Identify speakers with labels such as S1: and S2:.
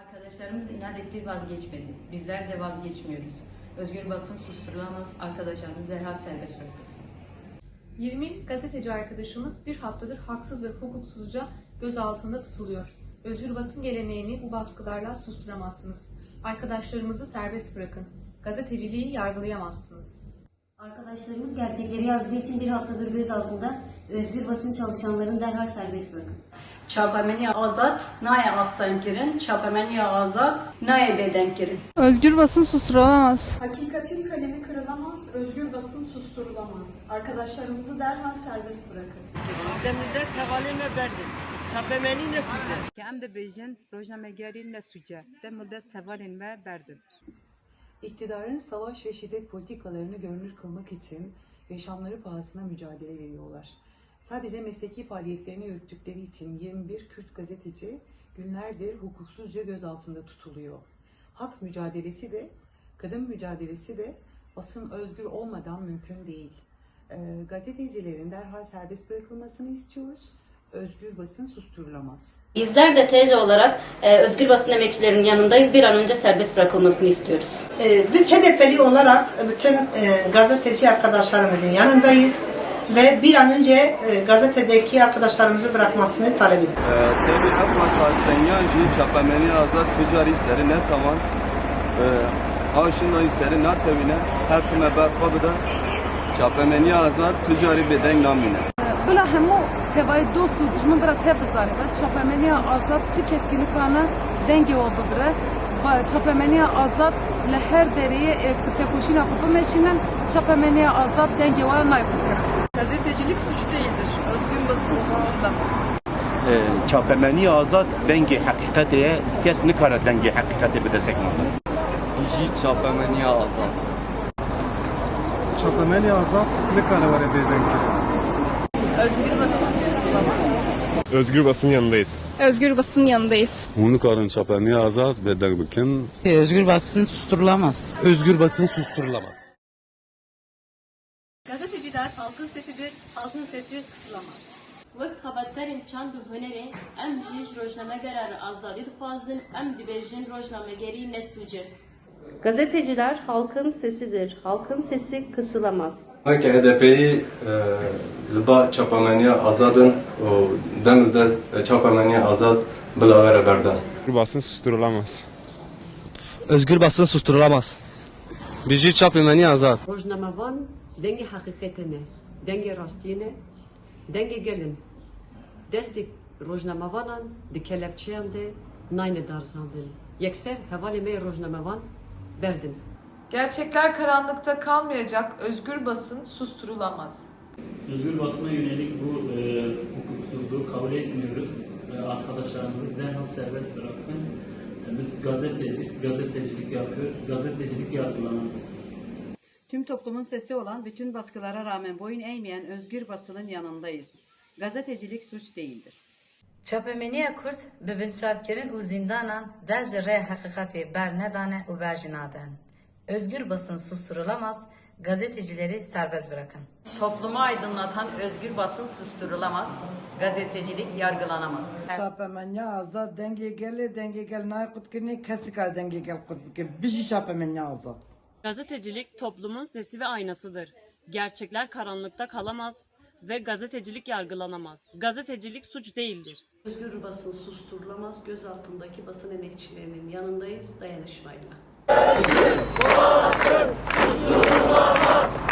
S1: Arkadaşlarımız inat etti vazgeçmedi. Bizler de vazgeçmiyoruz. Özgür basın susturulamaz. Arkadaşlarımız derhal serbest bırakılsın.
S2: 20 gazeteci arkadaşımız bir haftadır haksız ve hukuksuzca gözaltında tutuluyor. Özgür basın geleneğini bu baskılarla susturamazsınız. Arkadaşlarımızı serbest bırakın. Gazeteciliği yargılayamazsınız.
S3: Arkadaşlarımız gerçekleri yazdığı için bir haftadır gözaltında özgür basın çalışanlarını derhal serbest bırakın.
S4: Çapameni azat, naya aslan girin, çapameni azat, naya beden girin.
S5: Özgür basın susturulamaz.
S6: Hakikatin kalemi kırılamaz, özgür basın susturulamaz. Arkadaşlarımızı derhal serbest bırakın.
S7: Demirde sevalime verdim. Çapemeni ne suca?
S8: Kem de bejin, rojame gerin ne suca? Demirde sevalime verdim.
S9: İktidarın savaş ve şiddet politikalarını görünür kılmak için yaşamları pahasına mücadele veriyorlar. Sadece mesleki faaliyetlerini yürüttükleri için 21 Kürt gazeteci günlerdir hukuksuzca gözaltında tutuluyor. Hak mücadelesi de, kadın mücadelesi de basın özgür olmadan mümkün değil. Ee, gazetecilerin derhal serbest bırakılmasını istiyoruz. Özgür basın susturulamaz.
S10: Bizler de TJ olarak e, özgür basın emekçilerinin yanındayız. Bir an önce serbest bırakılmasını istiyoruz.
S11: Ee, Biz HDP'li olarak bütün e, gazeteci arkadaşlarımızın yanındayız ve bir an önce e, gazetedeki arkadaşlarımızı bırakmasını talep ediyorum.
S12: Ee, Tebrik etmez Arslan çapameni azat tüccar isteri ne tamam. E, Aşina isteri ne tevine her kime berfa bida çapameni azat
S5: tüccarı beden namine. Bila hemu tevayı dost u düşman bira te bizari ve çapameni azat tü keskini kana denge ol bira. Çapameni azat le her deriye tekoşina kupa meşinen çapameni azat denge var naypıtkara.
S7: Gazetecilik suç değildir. Özgün basın susturulamaz.
S12: Ee, çapemeni azad dengê heqîqetê ye kes nikare dengê heqîqetê bi destek nade.
S13: Dijî çapemeniya azad. Çapemeniya azad nikare were bêdeng kirin.
S7: Özgür basın susturulamaz.
S13: Özgür basın yanındayız.
S5: Özgür basın yanındayız.
S12: Unikarın çapemeniya azad bedeng bikin.
S7: Ee, özgür basın susturulamaz.
S13: Özgür basın susturulamaz.
S2: Bizler halkın sesidir, halkın sesi kısılamaz.
S10: Wek xebatkarên çand û hunerê, em jî ji rojnamegerê azadî dixwazin, em dibêjin rojnamegerî nesûcir.
S4: Gazeteciler halkın sesidir, halkın sesi kısılamaz.
S12: Wek HDP'yi e, li ba çapameniya azadın, dem li dest e, çapameniya azad
S13: bilavere berdan. Basın susturulamaz.
S7: Özgür basın susturulamaz. Bizi çapameniya azad.
S11: Rojnamevan denge hakikatine, denge rastine, denge gelin. Destek rojname vanan di kelepçeyan de nayne darzandın. Yekser hevali me rojname van berdin.
S6: Gerçekler karanlıkta kalmayacak, özgür basın susturulamaz.
S8: Özgür basına yönelik bu e, hukuksuzluğu kabul etmiyoruz. Ve arkadaşlarımızı derhal serbest bırakın. E, biz gazeteciyiz, gazetecilik yapıyoruz. Gazetecilik yargılanamaz.
S7: Tüm toplumun sesi olan bütün baskılara rağmen boyun eğmeyen özgür basının yanındayız. Gazetecilik suç değildir.
S10: Çapemeniya Kurt bibin çavkirin û zindanan dez ji rê hakikatê ber nedane û berjinaden. Özgür basın susturulamaz, gazetecileri serbest bırakın.
S7: Toplumu aydınlatan özgür basın susturulamaz. Gazetecilik yargılanamaz.
S11: Çapameni azad denge gel denge gel nay kutkini kestika denge gel kutkini bizi çapameni azad.
S4: Gazetecilik toplumun sesi ve aynasıdır. Gerçekler karanlıkta kalamaz ve gazetecilik yargılanamaz. Gazetecilik suç değildir.
S11: Özgür basın susturulamaz. Göz altındaki basın emekçilerinin yanındayız dayanışmayla. Özgür basın susturulamaz.